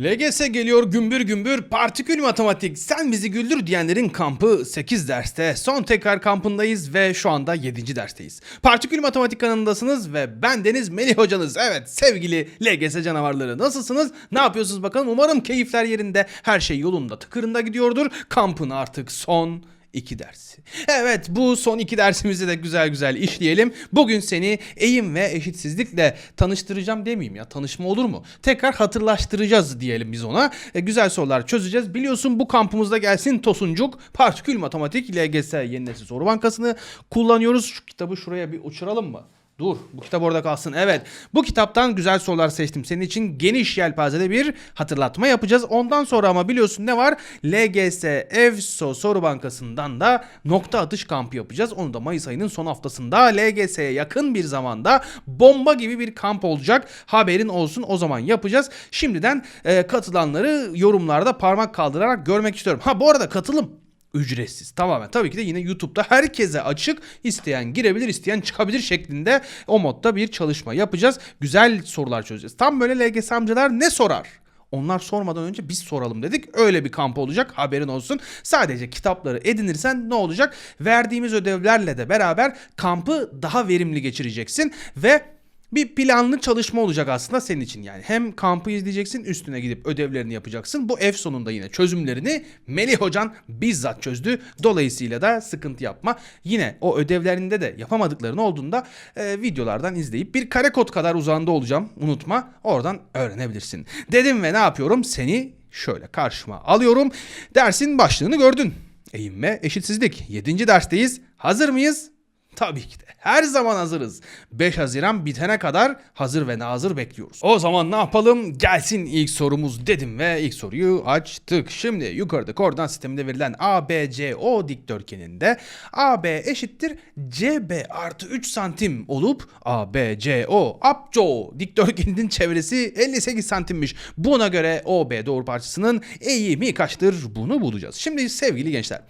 LGS geliyor gümbür gümbür partikül matematik sen bizi güldür diyenlerin kampı 8 derste son tekrar kampındayız ve şu anda 7. dersteyiz. Partikül matematik kanalındasınız ve ben Deniz Melih hocanız. Evet sevgili LGS canavarları nasılsınız? Ne yapıyorsunuz bakalım umarım keyifler yerinde her şey yolunda tıkırında gidiyordur. Kampın artık son iki dersi. Evet bu son iki dersimizi de güzel güzel işleyelim. Bugün seni eğim ve eşitsizlikle tanıştıracağım demeyeyim ya tanışma olur mu? Tekrar hatırlaştıracağız diyelim biz ona. E, güzel sorular çözeceğiz. Biliyorsun bu kampımızda gelsin Tosuncuk Partikül Matematik LGS Yeni Nesil Soru Bankası'nı kullanıyoruz. Şu kitabı şuraya bir uçuralım mı? Dur bu kitap orada kalsın. Evet bu kitaptan güzel sorular seçtim. Senin için geniş yelpazede bir hatırlatma yapacağız. Ondan sonra ama biliyorsun ne var? LGS EFSO Soru Bankası'ndan da nokta atış kampı yapacağız. Onu da Mayıs ayının son haftasında LGS'ye yakın bir zamanda bomba gibi bir kamp olacak. Haberin olsun o zaman yapacağız. Şimdiden e, katılanları yorumlarda parmak kaldırarak görmek istiyorum. Ha bu arada katılım ücretsiz. Tamamen tabii ki de yine YouTube'da herkese açık. İsteyen girebilir, isteyen çıkabilir şeklinde o modda bir çalışma yapacağız. Güzel sorular çözeceğiz. Tam böyle LGS amcalar ne sorar? Onlar sormadan önce biz soralım dedik. Öyle bir kamp olacak haberin olsun. Sadece kitapları edinirsen ne olacak? Verdiğimiz ödevlerle de beraber kampı daha verimli geçireceksin ve bir planlı çalışma olacak aslında senin için yani. Hem kampı izleyeceksin üstüne gidip ödevlerini yapacaksın. Bu F sonunda yine çözümlerini Melih Hocan bizzat çözdü. Dolayısıyla da sıkıntı yapma. Yine o ödevlerinde de yapamadıkların olduğunda e, videolardan izleyip bir kare kod kadar uzağında olacağım. Unutma oradan öğrenebilirsin. Dedim ve ne yapıyorum? Seni şöyle karşıma alıyorum. Dersin başlığını gördün. Eğim ve eşitsizlik. 7. dersteyiz. Hazır mıyız? Tabii ki de. Her zaman hazırız. 5 Haziran bitene kadar hazır ve nazır bekliyoruz. O zaman ne yapalım? Gelsin ilk sorumuz dedim ve ilk soruyu açtık. Şimdi yukarıda koordinat sisteminde verilen ABCO dikdörtgeninde AB eşittir CB artı 3 santim olup ABCO ABCO dikdörtgeninin çevresi 58 santimmiş. Buna göre OB doğru parçasının eğimi kaçtır? Bunu bulacağız. Şimdi sevgili gençler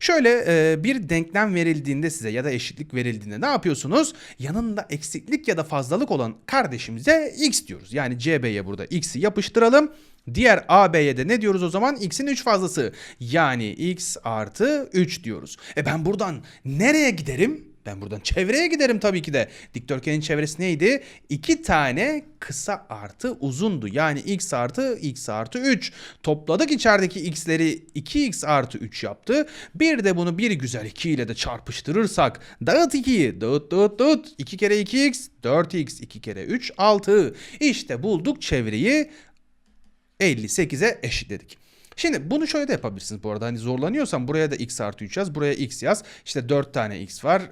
Şöyle e, bir denklem verildiğinde size ya da eşitlik verildiğinde ne yapıyorsunuz? Yanında eksiklik ya da fazlalık olan kardeşimize x diyoruz. Yani CB'ye burada x'i yapıştıralım. Diğer AB'ye de ne diyoruz o zaman? X'in 3 fazlası. Yani x artı 3 diyoruz. E ben buradan nereye giderim? Ben buradan çevreye giderim tabii ki de. Dikdörtgenin çevresi neydi? İki tane kısa artı uzundu. Yani x artı x artı 3. Topladık içerideki x'leri 2x artı 3 yaptı. Bir de bunu bir güzel 2 ile de çarpıştırırsak dağıt 2'yi. Dağıt dağıt dağıt. 2 kere 2x 4x 2 kere 3 6. İşte bulduk çevreyi 58'e eşitledik. Şimdi bunu şöyle de yapabilirsiniz bu arada. Hani zorlanıyorsan buraya da x artı 3 yaz. Buraya x yaz. İşte 4 tane x var.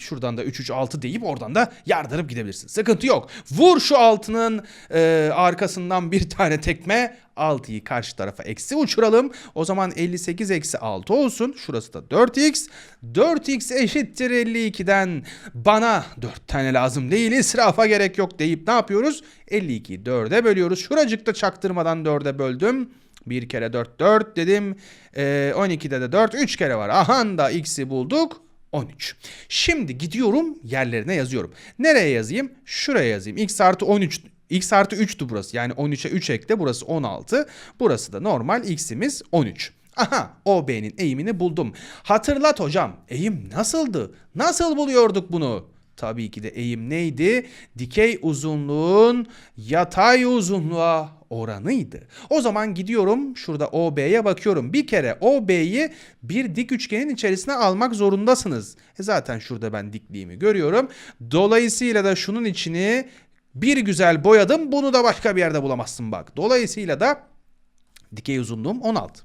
Şuradan da 3 3 6 deyip oradan da yardırıp gidebilirsin. Sıkıntı yok. Vur şu altının e, arkasından bir tane tekme. 6'yı karşı tarafa eksi uçuralım. O zaman 58 eksi 6 olsun. Şurası da 4x. 4x eşittir 52'den. Bana 4 tane lazım değil. İsrafa gerek yok deyip ne yapıyoruz? 52'yi 4'e bölüyoruz. Şuracıkta çaktırmadan 4'e böldüm. 1 kere 4 4 dedim. Ee, 12'de de 4 3 kere var. Aha da x'i bulduk. 13. Şimdi gidiyorum yerlerine yazıyorum. Nereye yazayım? Şuraya yazayım. x artı 13 x artı 3'tü burası. Yani 13'e 3 ekle burası 16. Burası da normal x'imiz 13. Aha OB'nin eğimini buldum. Hatırlat hocam eğim nasıldı? Nasıl buluyorduk bunu? Tabii ki de eğim neydi? Dikey uzunluğun yatay uzunluğa oranıydı. O zaman gidiyorum şurada OB'ye bakıyorum. Bir kere OB'yi bir dik üçgenin içerisine almak zorundasınız. E zaten şurada ben dikliğimi görüyorum. Dolayısıyla da şunun içini bir güzel boyadım. Bunu da başka bir yerde bulamazsın bak. Dolayısıyla da dikey uzunluğum 16.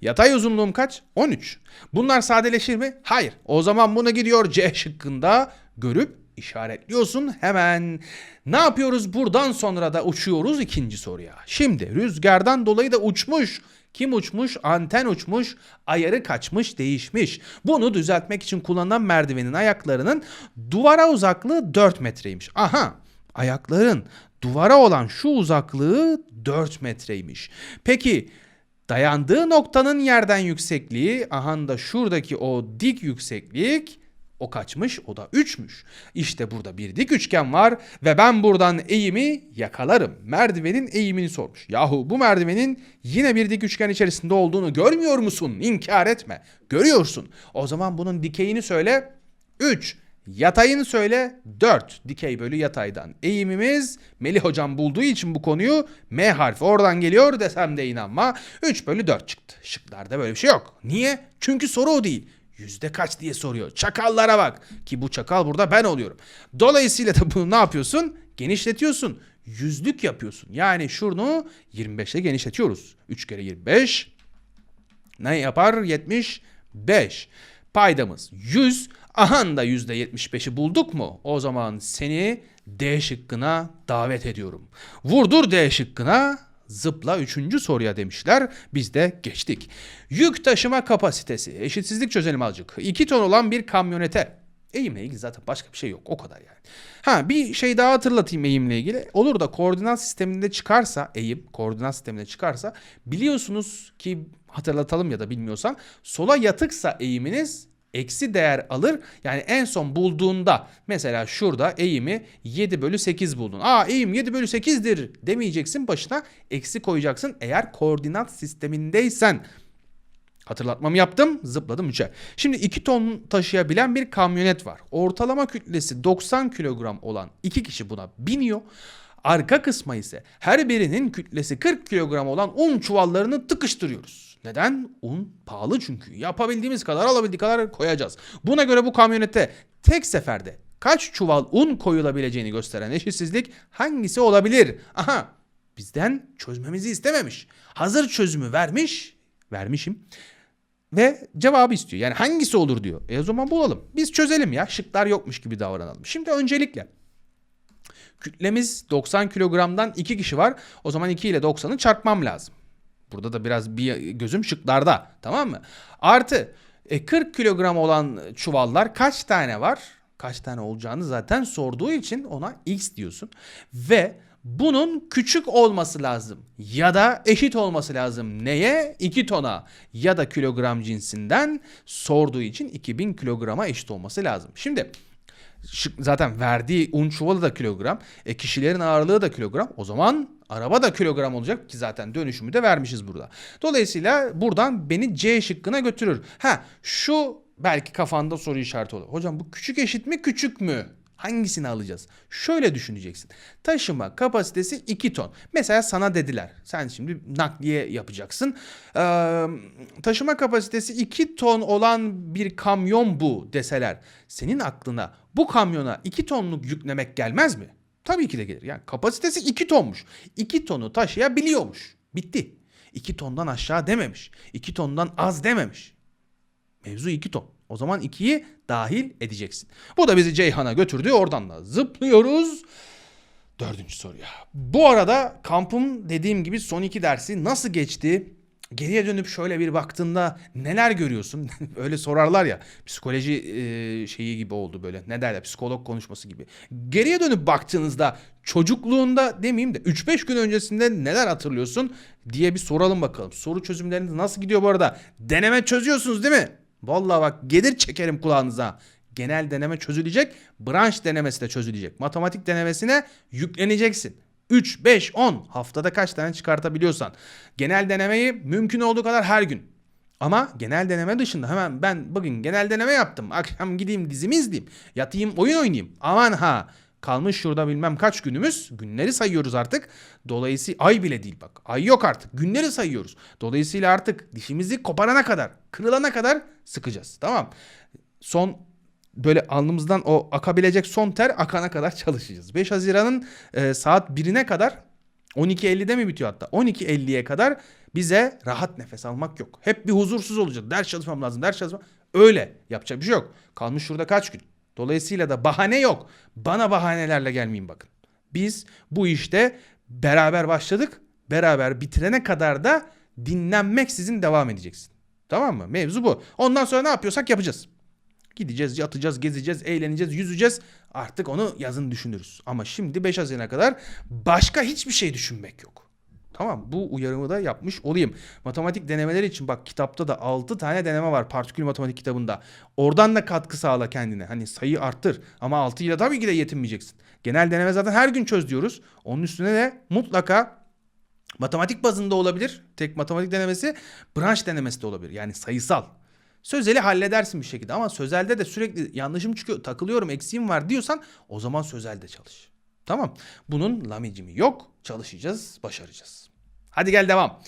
Yatay uzunluğum kaç? 13. Bunlar sadeleşir mi? Hayır. O zaman bunu gidiyor C şıkkında görüp işaretliyorsun hemen. Ne yapıyoruz? Buradan sonra da uçuyoruz ikinci soruya. Şimdi rüzgardan dolayı da uçmuş. Kim uçmuş? Anten uçmuş. Ayarı kaçmış, değişmiş. Bunu düzeltmek için kullanılan merdivenin ayaklarının duvara uzaklığı 4 metreymiş. Aha! Ayakların duvara olan şu uzaklığı 4 metreymiş. Peki dayandığı noktanın yerden yüksekliği, aha da şuradaki o dik yükseklik O kaçmış? O da 3'müş. İşte burada bir dik üçgen var ve ben buradan eğimi yakalarım. Merdivenin eğimini sormuş. Yahu bu merdivenin yine bir dik üçgen içerisinde olduğunu görmüyor musun? İnkar etme. Görüyorsun. O zaman bunun dikeyini söyle. 3. Yatayını söyle 4. Dikey bölü yataydan. Eğimimiz Melih hocam bulduğu için bu konuyu M harfi oradan geliyor desem de inanma. 3 bölü 4 çıktı. Şıklarda böyle bir şey yok. Niye? Çünkü soru o değil. Yüzde kaç diye soruyor. Çakallara bak. Ki bu çakal burada ben oluyorum. Dolayısıyla da bunu ne yapıyorsun? Genişletiyorsun. Yüzlük yapıyorsun. Yani şunu 25'e genişletiyoruz. 3 kere 25 ne yapar? 75. Paydamız 100. Ahan da %75'i bulduk mu? O zaman seni D şıkkına davet ediyorum. Vurdur D şıkkına zıpla 3. soruya demişler. Biz de geçtik. Yük taşıma kapasitesi. Eşitsizlik çözelim azıcık. 2 ton olan bir kamyonete Eğimle ilgili zaten başka bir şey yok. O kadar yani. Ha bir şey daha hatırlatayım eğimle ilgili. Olur da koordinat sisteminde çıkarsa eğim koordinat sisteminde çıkarsa biliyorsunuz ki hatırlatalım ya da bilmiyorsan sola yatıksa eğiminiz eksi değer alır. Yani en son bulduğunda mesela şurada eğimi 7 bölü 8 buldun. Aa eğim 7 bölü 8'dir demeyeceksin başına eksi koyacaksın eğer koordinat sistemindeysen. Hatırlatmamı yaptım, zıpladım 3'e. Şimdi 2 ton taşıyabilen bir kamyonet var. Ortalama kütlesi 90 kilogram olan iki kişi buna biniyor. Arka kısma ise her birinin kütlesi 40 kilogram olan un çuvallarını tıkıştırıyoruz. Neden? Un pahalı çünkü. Yapabildiğimiz kadar alabildiği kadar koyacağız. Buna göre bu kamyonete tek seferde kaç çuval un koyulabileceğini gösteren eşitsizlik hangisi olabilir? Aha bizden çözmemizi istememiş. Hazır çözümü vermiş, vermişim ve cevabı istiyor. Yani hangisi olur diyor. E o zaman bulalım. Biz çözelim ya. Şıklar yokmuş gibi davranalım. Şimdi öncelikle kütlemiz 90 kilogramdan 2 kişi var. O zaman 2 ile 90'ı çarpmam lazım. Burada da biraz bir gözüm şıklarda. Tamam mı? Artı e, 40 kilogram olan çuvallar kaç tane var? Kaç tane olacağını zaten sorduğu için ona x diyorsun. Ve bunun küçük olması lazım ya da eşit olması lazım. Neye? 2 tona ya da kilogram cinsinden sorduğu için 2000 kilograma eşit olması lazım. Şimdi zaten verdiği un çuvalı da kilogram. E kişilerin ağırlığı da kilogram. O zaman araba da kilogram olacak ki zaten dönüşümü de vermişiz burada. Dolayısıyla buradan beni C şıkkına götürür. Ha şu belki kafanda soru işareti olur. Hocam bu küçük eşit mi küçük mü? Hangisini alacağız? Şöyle düşüneceksin. Taşıma kapasitesi 2 ton. Mesela sana dediler. Sen şimdi nakliye yapacaksın. Ee, taşıma kapasitesi 2 ton olan bir kamyon bu deseler. Senin aklına bu kamyona 2 tonluk yüklemek gelmez mi? Tabii ki de gelir. Yani kapasitesi 2 tonmuş. 2 tonu taşıyabiliyormuş. Bitti. 2 tondan aşağı dememiş. 2 tondan az dememiş. Mevzu 2 ton. O zaman 2'yi dahil edeceksin. Bu da bizi Ceyhan'a götürdü. Oradan da zıplıyoruz. Dördüncü soruya. Bu arada kampım dediğim gibi son iki dersi nasıl geçti? Geriye dönüp şöyle bir baktığında neler görüyorsun? Öyle sorarlar ya psikoloji e, şeyi gibi oldu böyle ne derler psikolog konuşması gibi. Geriye dönüp baktığınızda çocukluğunda demeyeyim de 3-5 gün öncesinde neler hatırlıyorsun diye bir soralım bakalım. Soru çözümleriniz nasıl gidiyor bu arada? Deneme çözüyorsunuz değil mi? Vallahi bak gelir çekerim kulağınıza. Genel deneme çözülecek, branş denemesi de çözülecek. Matematik denemesine yükleneceksin. 3, 5, 10 haftada kaç tane çıkartabiliyorsan. Genel denemeyi mümkün olduğu kadar her gün. Ama genel deneme dışında hemen ben bugün genel deneme yaptım. Akşam gideyim dizimi izleyeyim. Yatayım oyun oynayayım. Aman ha kalmış şurada bilmem kaç günümüz. Günleri sayıyoruz artık. Dolayısıyla ay bile değil bak. Ay yok artık. Günleri sayıyoruz. Dolayısıyla artık dişimizi koparana kadar, kırılana kadar sıkacağız. Tamam. Son böyle alnımızdan o akabilecek son ter akana kadar çalışacağız. 5 Haziran'ın e, saat 1'ine kadar 12.50'de mi bitiyor hatta? 12.50'ye kadar bize rahat nefes almak yok. Hep bir huzursuz olacağız. Ders çalışmam lazım, ders çalışmam. Öyle yapacak bir şey yok. Kalmış şurada kaç gün? Dolayısıyla da bahane yok. Bana bahanelerle gelmeyin bakın. Biz bu işte beraber başladık. Beraber bitirene kadar da dinlenmek sizin devam edeceksin. Tamam mı? Mevzu bu. Ondan sonra ne yapıyorsak yapacağız. Gideceğiz, yatacağız, gezeceğiz, eğleneceğiz, yüzeceğiz. Artık onu yazın düşünürüz. Ama şimdi 5 Haziran'a kadar başka hiçbir şey düşünmek yok. Tamam bu uyarımı da yapmış olayım. Matematik denemeleri için bak kitapta da 6 tane deneme var partikül matematik kitabında. Oradan da katkı sağla kendine. Hani sayı arttır ama 6 ile tabii ki de yetinmeyeceksin. Genel deneme zaten her gün çöz diyoruz. Onun üstüne de mutlaka matematik bazında olabilir. Tek matematik denemesi branş denemesi de olabilir. Yani sayısal. Sözeli halledersin bir şekilde ama sözelde de sürekli yanlışım çıkıyor, takılıyorum, eksiğim var diyorsan o zaman sözelde çalış. Tamam. Bunun lamicimi yok. Çalışacağız, başaracağız. Hadi gel devam.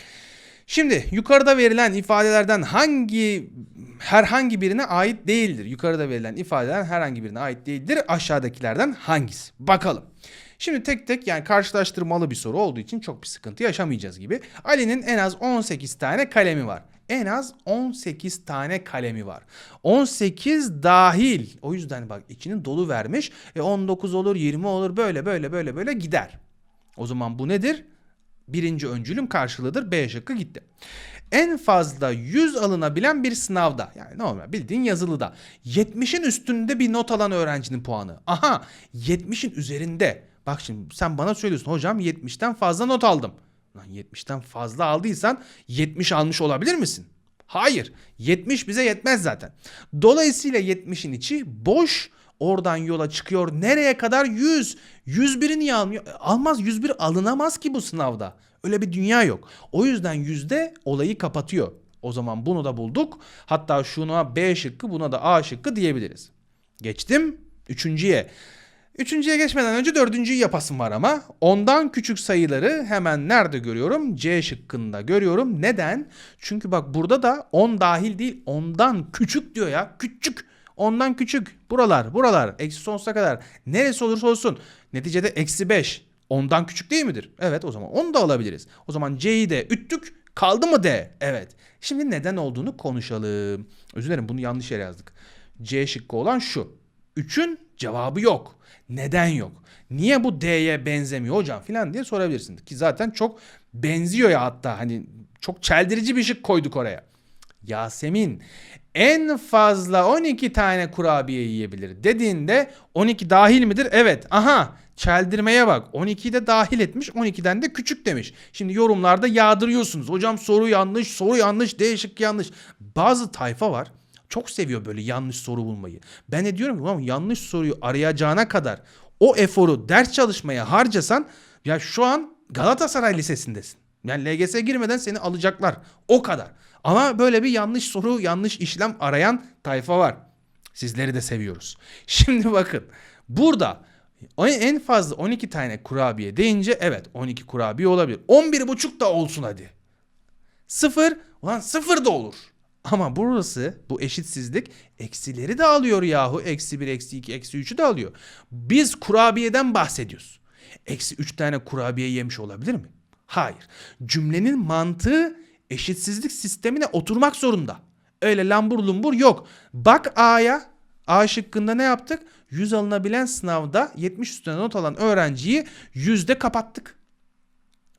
Şimdi yukarıda verilen ifadelerden hangi herhangi birine ait değildir? Yukarıda verilen ifadeler herhangi birine ait değildir. Aşağıdakilerden hangisi? Bakalım. Şimdi tek tek yani karşılaştırmalı bir soru olduğu için çok bir sıkıntı yaşamayacağız gibi. Ali'nin en az 18 tane kalemi var. En az 18 tane kalemi var. 18 dahil. O yüzden bak içini dolu vermiş. E 19 olur, 20 olur böyle böyle böyle böyle gider. O zaman bu nedir? Birinci öncülüm karşılığıdır. B şıkkı gitti. En fazla 100 alınabilen bir sınavda yani normal bildiğin yazılıda 70'in üstünde bir not alan öğrencinin puanı. Aha 70'in üzerinde. Bak şimdi sen bana söylüyorsun hocam 70'ten fazla not aldım. Lan 70'ten fazla aldıysan 70 almış olabilir misin? Hayır. 70 bize yetmez zaten. Dolayısıyla 70'in içi boş. Oradan yola çıkıyor. Nereye kadar? 100. 101'i niye almıyor? Almaz 101 alınamaz ki bu sınavda. Öyle bir dünya yok. O yüzden yüzde olayı kapatıyor. O zaman bunu da bulduk. Hatta şuna B şıkkı buna da A şıkkı diyebiliriz. Geçtim. Üçüncüye. Üçüncüye geçmeden önce dördüncüyü yapasım var ama. Ondan küçük sayıları hemen nerede görüyorum? C şıkkında görüyorum. Neden? Çünkü bak burada da 10 dahil değil ondan küçük diyor ya. Küçük. Ondan küçük. Buralar, buralar. Eksi sonsuza kadar. Neresi olursa olsun. Neticede eksi 5. Ondan küçük değil midir? Evet o zaman onu da alabiliriz. O zaman C'yi de üttük. Kaldı mı D? Evet. Şimdi neden olduğunu konuşalım. Özür dilerim bunu yanlış yere yazdık. C şıkkı olan şu. 3'ün cevabı yok. Neden yok? Niye bu D'ye benzemiyor hocam filan diye sorabilirsin. Ki zaten çok benziyor ya hatta hani çok çeldirici bir şık koyduk oraya. Yasemin en fazla 12 tane kurabiye yiyebilir dediğinde 12 dahil midir? Evet. Aha çeldirmeye bak. 12'yi de dahil etmiş 12'den de küçük demiş. Şimdi yorumlarda yağdırıyorsunuz. Hocam soru yanlış, soru yanlış, değişik yanlış. Bazı tayfa var. Çok seviyor böyle yanlış soru bulmayı. Ben de diyorum ki "Ulan yanlış soruyu arayacağına kadar o eforu ders çalışmaya harcasan ya şu an Galatasaray Lisesi'ndesin. Yani LGS girmeden seni alacaklar. O kadar. Ama böyle bir yanlış soru, yanlış işlem arayan tayfa var. Sizleri de seviyoruz. Şimdi bakın. Burada en fazla 12 tane kurabiye deyince evet 12 kurabiye olabilir. 11,5 da olsun hadi. Sıfır. Ulan sıfır da olur. Ama burası bu eşitsizlik eksileri de alıyor yahu. Eksi 1, eksi 2, eksi 3'ü de alıyor. Biz kurabiyeden bahsediyoruz. Eksi 3 tane kurabiye yemiş olabilir mi? Hayır. Cümlenin mantığı eşitsizlik sistemine oturmak zorunda. Öyle lambur lumbur yok. Bak A'ya. A şıkkında ne yaptık? 100 alınabilen sınavda 70 üstüne not alan öğrenciyi yüzde kapattık.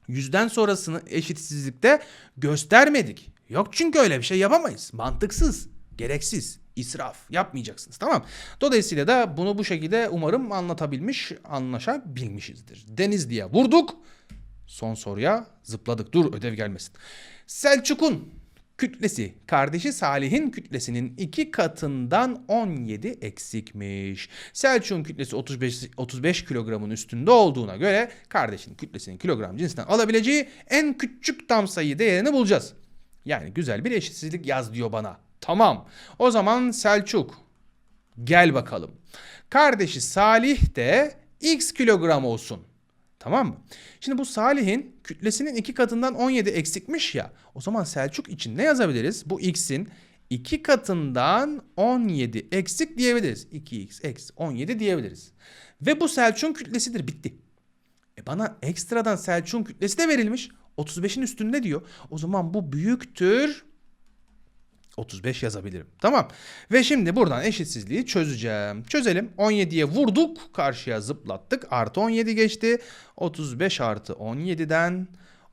Yüzden sonrasını eşitsizlikte göstermedik. Yok çünkü öyle bir şey yapamayız. Mantıksız, gereksiz, israf yapmayacaksınız tamam. Dolayısıyla da bunu bu şekilde umarım anlatabilmiş, anlaşabilmişizdir. Denizli'ye vurduk. Son soruya zıpladık. Dur ödev gelmesin. Selçuk'un kütlesi kardeşi Salih'in kütlesinin iki katından 17 eksikmiş. Selçuk'un kütlesi 35 35 kilogramın üstünde olduğuna göre kardeşin kütlesinin kilogram cinsinden alabileceği en küçük tam sayı değerini bulacağız. Yani güzel bir eşitsizlik yaz diyor bana. Tamam. O zaman Selçuk gel bakalım. Kardeşi Salih de x kilogram olsun. Tamam mı? Şimdi bu Salih'in kütlesinin iki katından 17 eksikmiş ya. O zaman Selçuk için ne yazabiliriz? Bu x'in iki katından 17 eksik diyebiliriz. 2x eksi 17 diyebiliriz. Ve bu Selçuk'un kütlesidir. Bitti. E bana ekstradan Selçuk'un kütlesi de verilmiş. 35'in üstünde diyor. O zaman bu büyüktür 35 yazabilirim. Tamam. Ve şimdi buradan eşitsizliği çözeceğim. Çözelim. 17'ye vurduk. Karşıya zıplattık. Artı 17 geçti. 35 artı 17'den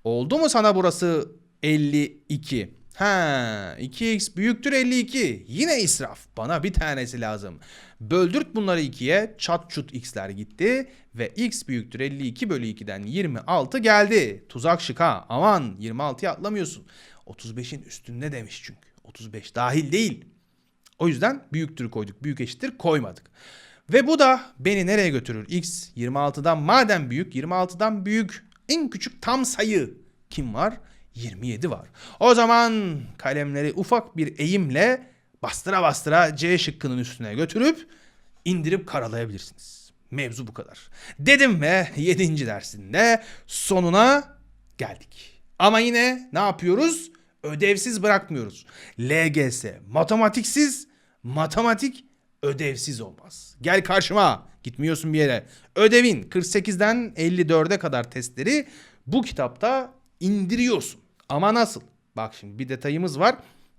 oldu mu sana burası 52? Ha, 2x büyüktür 52. Yine israf. Bana bir tanesi lazım. Böldürt bunları 2'ye. Çat çut x'ler gitti. Ve x büyüktür 52 bölü 2'den 26 geldi. Tuzak şık ha. Aman 26'ya atlamıyorsun. 35'in üstünde demiş çünkü. 35 dahil değil. O yüzden büyüktür koyduk. Büyük eşittir koymadık. Ve bu da beni nereye götürür? X 26'dan madem büyük 26'dan büyük en küçük tam sayı kim var? 27 var. O zaman kalemleri ufak bir eğimle bastıra bastıra C şıkkının üstüne götürüp indirip karalayabilirsiniz. Mevzu bu kadar. Dedim ve 7. dersinde sonuna geldik. Ama yine ne yapıyoruz? Ödevsiz bırakmıyoruz. LGS matematiksiz, matematik ödevsiz olmaz. Gel karşıma. Gitmiyorsun bir yere. Ödevin 48'den 54'e kadar testleri bu kitapta indiriyorsun. Ama nasıl? Bak şimdi bir detayımız var.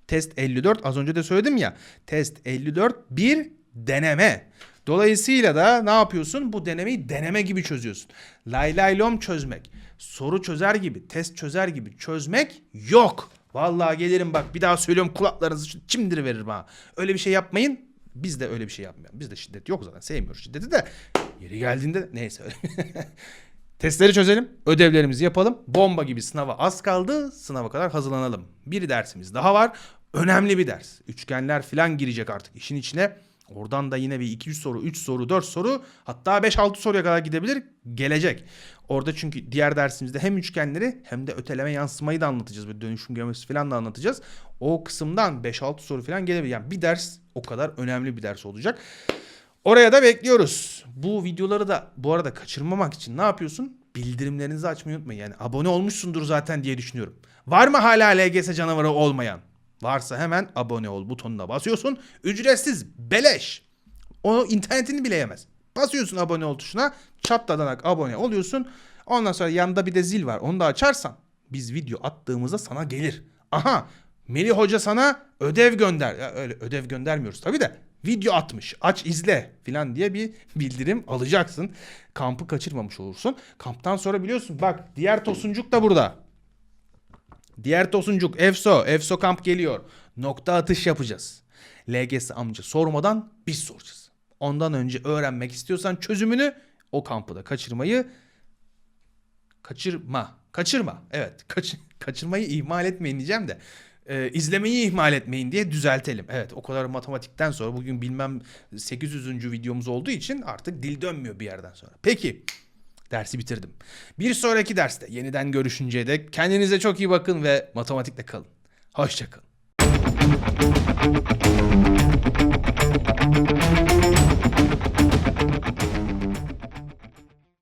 Test 54 az önce de söyledim ya. Test 54 bir deneme. Dolayısıyla da ne yapıyorsun? Bu denemeyi deneme gibi çözüyorsun. Lay lay lom çözmek, soru çözer gibi, test çözer gibi çözmek yok. Vallahi gelirim bak bir daha söylüyorum kulaklarınızı çimdir veririm ha. Öyle bir şey yapmayın. Biz de öyle bir şey yapmayalım. Bizde şiddet yok zaten. Sevmiyoruz şiddeti de. Yeri geldiğinde neyse. Testleri çözelim, ödevlerimizi yapalım. Bomba gibi sınava az kaldı. Sınava kadar hazırlanalım. Bir dersimiz daha var. Önemli bir ders. Üçgenler falan girecek artık işin içine. Oradan da yine bir 2-3 soru, 3 soru, 4 soru hatta 5-6 soruya kadar gidebilir. Gelecek. Orada çünkü diğer dersimizde hem üçgenleri hem de öteleme yansımayı da anlatacağız. Böyle dönüşüm geometrisi falan da anlatacağız. O kısımdan 5-6 soru falan gelebilir. Yani bir ders o kadar önemli bir ders olacak. Oraya da bekliyoruz. Bu videoları da bu arada kaçırmamak için ne yapıyorsun? Bildirimlerinizi açmayı unutmayın. Yani abone olmuşsundur zaten diye düşünüyorum. Var mı hala LGS canavarı olmayan? Varsa hemen abone ol butonuna basıyorsun. Ücretsiz, beleş. O internetini bile yemez. Basıyorsun abone ol tuşuna. Çatladanak abone oluyorsun. Ondan sonra yanında bir de zil var. Onu da açarsan biz video attığımızda sana gelir. Aha Melih Hoca sana ödev gönder. Ya öyle ödev göndermiyoruz tabii de. Video atmış. Aç izle filan diye bir bildirim alacaksın. Kampı kaçırmamış olursun. Kamptan sonra biliyorsun bak diğer tosuncuk da burada. Diğer tosuncuk EFSO. EFSO kamp geliyor. Nokta atış yapacağız. LGS amca sormadan biz soracağız. Ondan önce öğrenmek istiyorsan çözümünü o kampı da kaçırmayı kaçırma. Kaçırma. Evet. Kaç, kaçırmayı ihmal etmeyin diyeceğim de. Ee, izlemeyi ihmal etmeyin diye düzeltelim. Evet o kadar matematikten sonra bugün bilmem 800. videomuz olduğu için artık dil dönmüyor bir yerden sonra. Peki dersi bitirdim. Bir sonraki derste yeniden görüşünceye dek kendinize çok iyi bakın ve matematikle kalın. Hoşçakalın.